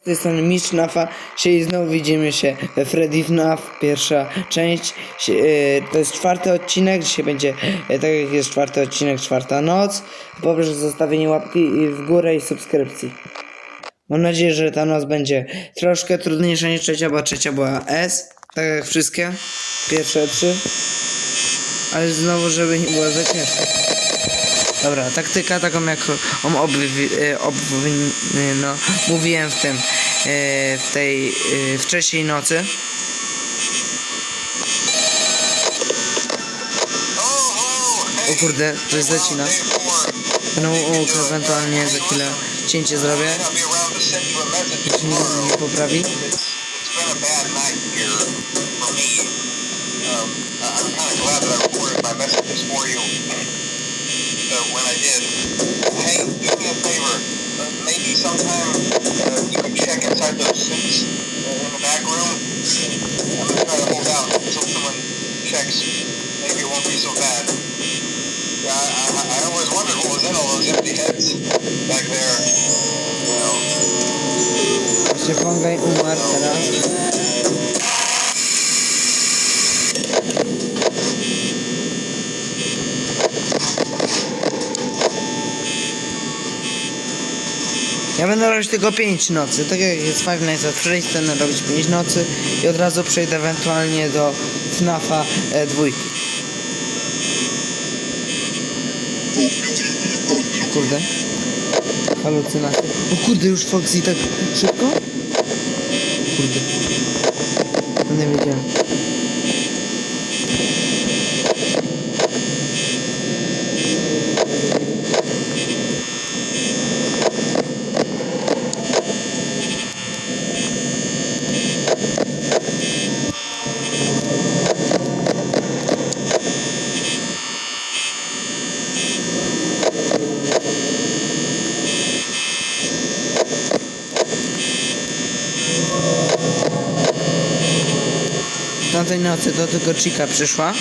Z tej strony Mistrz Nafa, dzisiaj znowu widzimy się we Freddy FNAF, pierwsza część, e, to jest czwarty odcinek, dzisiaj będzie, e, tak jak jest czwarty odcinek, czwarta noc, poproszę o zostawienie łapki i w górę i subskrypcji. Mam nadzieję, że ta noc będzie troszkę trudniejsza niż trzecia, bo trzecia była S, tak jak wszystkie, pierwsze trzy, ale znowu, żeby nie było za ciężko. Dobra, taktyka taką jak obwi, e, obwi, no, mówiłem w tym, e, w tej e, wcześniej nocy. O kurde, jest zacina. No, o, ewentualnie za chwilę cięcie zrobię, jeśli nie poprawi. It's been a bad night here for me. I- I'm kind of glad that I recorded my messages for you uh, when I did. Hey, do me a favor. Uh, maybe sometime uh, you can check inside those suits uh, in the back room. I'm gonna try to hold out until someone checks. Maybe it won't be so bad. Yeah, I, I, I always wondered what was in all those empty heads back there. You know. Się Fongaj umarł teraz. Ja będę robić tylko 5 nocy, tak jak jest Five Nights at Freddy's, będę robić 5 nocy i od razu przejdę ewentualnie do FNAFa e, dwójki. Kurde. Halucynacje. O kurde, już Foxy tak szybko? Kurde. Nie wiedziałem. W tamtej nocy do tylko Chica przyszła.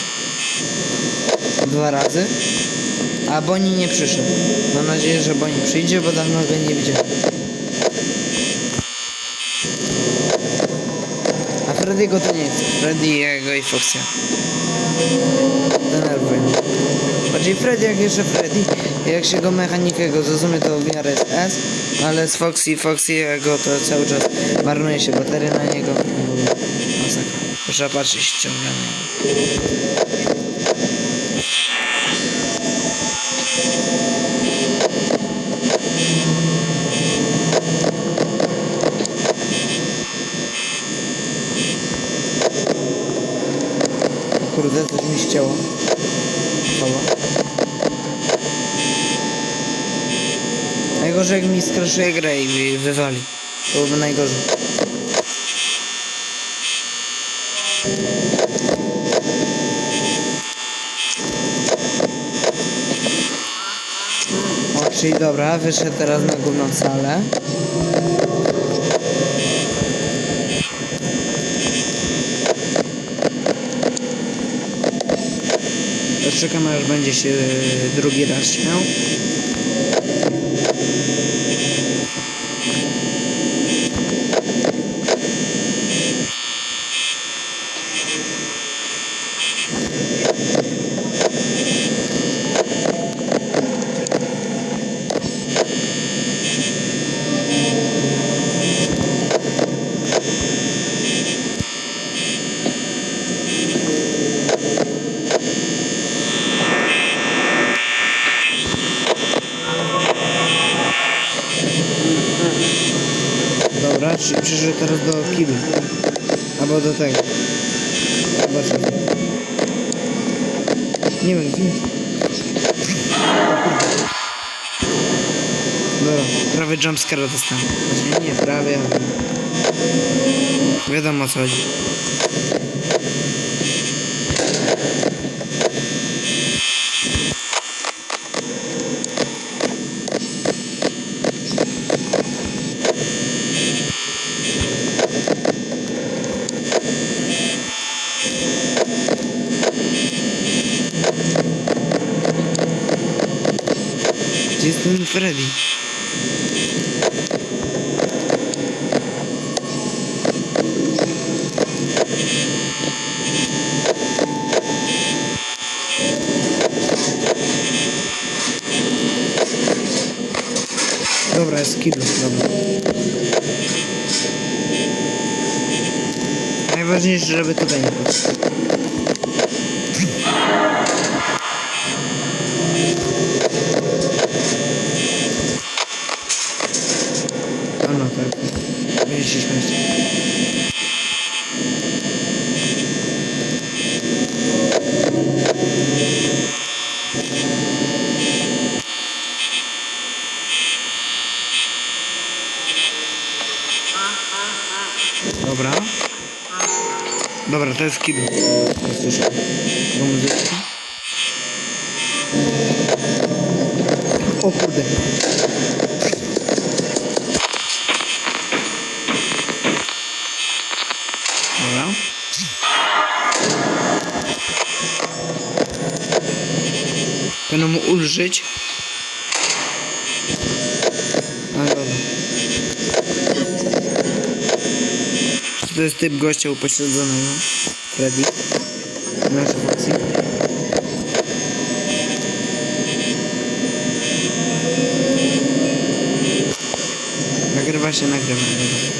Dwa razy. A Bonnie nie przyszedł. Mam nadzieję, że Bonnie przyjdzie, bo dawno go nie widziałem. A Freddy'ego to nie jest. Freddy, jego i Foxia. Denerwuję. Bardziej Freddy jak jeszcze Freddy. Jak się go mechanikę go zrozumie to w miarę jest S, ale z Foxy, Foxy jego to cały czas marnuje się bateria na niego. Masakra. Trzeba patrzeć ściągane. Kurde, coś mi ścięło. Najgorzej jak mi skraszuje grę i wywali. To byłoby najgorzej. O, czyli dobra, wyszedł teraz na główną salę. Czekamy aż będzie się drugi raz śmiał. Dobra, czy przyszedł teraz do kibla. Albo do tego. Zobaczmy. Nie wiem gdzie jest. Dobra, prawie jumpscare dostałem. Znaczy nie prawie, ale... Wiadomo co chodzi. Freddy. Dobra, jest kibel, dobra. Najważniejsze, żeby tutaj nie patrzeć. Dobra. Dobra, to jest kibel. Słyszę. Tego muzyczki. O kurde. Ulżyć. A dobra. To jest typ gościa upośledzonego. Freddy. Nasz. Nagrywa się, nagrywa. Dobra.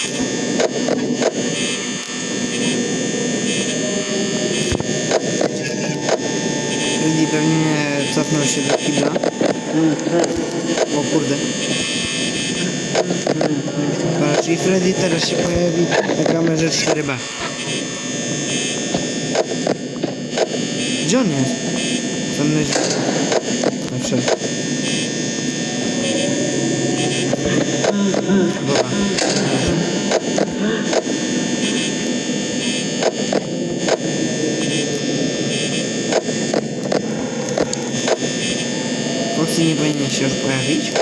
Freddy pewnie cofnął się do kibla. O kurde. Dobra, czyli Freddy teraz się pojawi na kamerze 4B. Gdzie on jest? Tam myśli. No wszedł. Dobra. Foxy nie powinien się już pojawić.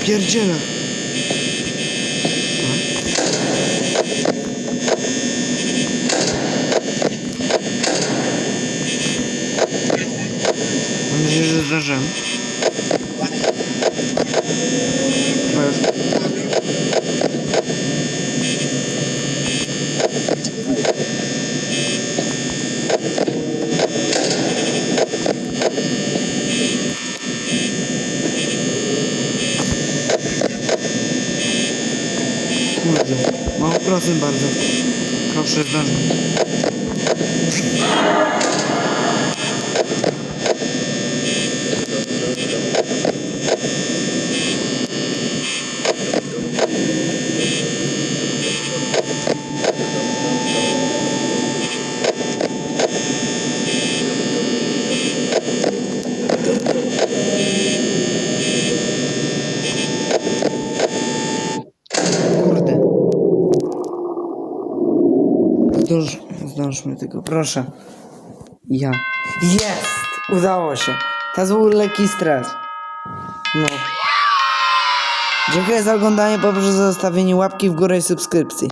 Ja Pierdzielę. Mam nadzieję, że zdążyłem. Chyba już. Kurde, mało proszę bardzo. Proszę zdążyć. Kurde. Zdąż, zdążmy tego, proszę. Ja. Jest! Udało się. To był lekki stres. No. Dziękuję za oglądanie, poproszę o zostawienie łapki w górę i subskrypcji.